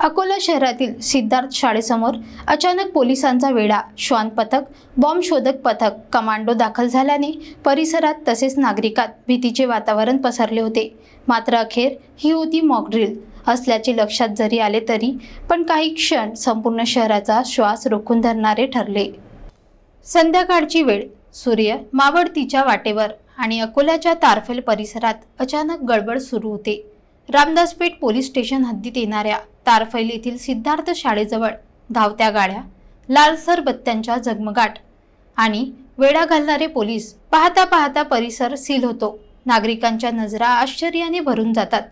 अकोला शहरातील सिद्धार्थ शाळेसमोर अचानक पोलिसांचा वेढा श्वान पथक बॉम्ब शोधक पथक कमांडो दाखल झाल्याने परिसरात तसेच नागरिकात भीतीचे वातावरण पसरले होते. मात्र अखेर ही होती मॉकड्रिल असल्याचे लक्षात जरी आले तरी पण काही क्षण संपूर्ण शहराचा श्वास रोखून धरणारे ठरले. संध्याकाळची वेळ. सूर्य मावळतीच्या वाटेवर आणि अकोल्याच्या तारफेल परिसरात अचानक गडबड सुरू होते. रामदासपेठ पोलीस स्टेशन हद्दीत येणाऱ्या तारफैल येथील सिद्धार्थ शाळेजवळ धावत्या गाड्या लालसर बत्त्यांच्या झगमगाट आणि वेढा घालणारे पोलीस पाहता पाहता परिसर सील होतो. नागरिकांच्या नजरा आश्चर्याने भरून जातात.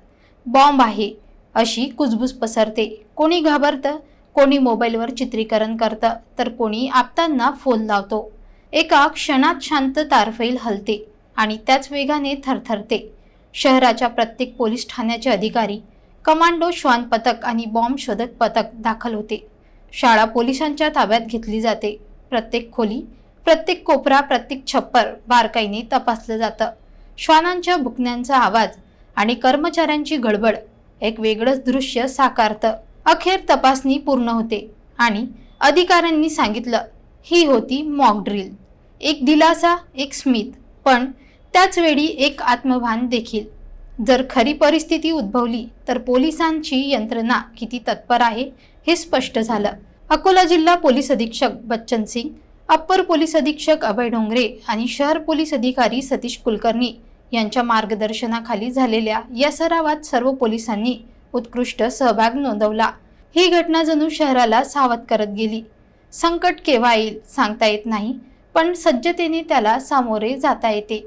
बॉम्ब आहे अशी कुजबूज पसरते. कोणी घाबरतं कोणी मोबाईलवर चित्रीकरण करतं तर कोणी आपतांना फोन लावतो. एका क्षणात शांत तारफैल हलते आणि त्याच वेगाने थरथरते. शहराच्या प्रत्येक पोलीस ठाण्याचे अधिकारी कमांडो श्वान पथक आणि बॉम्ब शोधक पथक दाखल होते. शाळा पोलिसांच्या ताब्यात घेतली जाते. प्रत्येक खोली प्रत्येक कोपरा प्रत्येक छप्पर बारकाईने तपासलं जातं. श्वानांच्या भुकण्यांचा आवाज आणि कर्मचाऱ्यांची गडबड एक वेगळंच दृश्य साकारतं. अखेर तपासणी पूर्ण होते आणि अधिकाऱ्यांनी सांगितलं ही होती मॉक ड्रिल. एक दिलासा एक स्मित. पण त्याच वेळी एक आत्मभान देखील. जर खरी परिस्थिती उद्भवली तर पोलिसांची यंत्रणा किती तत्पर आहे हे स्पष्ट झालं. अकोला जिल्हा पोलीस अधीक्षक बच्चन सिंग अप्पर पोलीस अधीक्षक अभय डोंगरे आणि शहर पोलीस अधिकारी सतीश कुलकर्णी यांच्या मार्गदर्शनाखाली झालेल्या या सरावात सर्व पोलिसांनी उत्कृष्ट सहभाग नोंदवला. ही घटना जणू शहराला सावध करत गेली. संकट केव्हा येईल सांगता येत नाही पण सज्जतेने त्याला सामोरे जाता येते.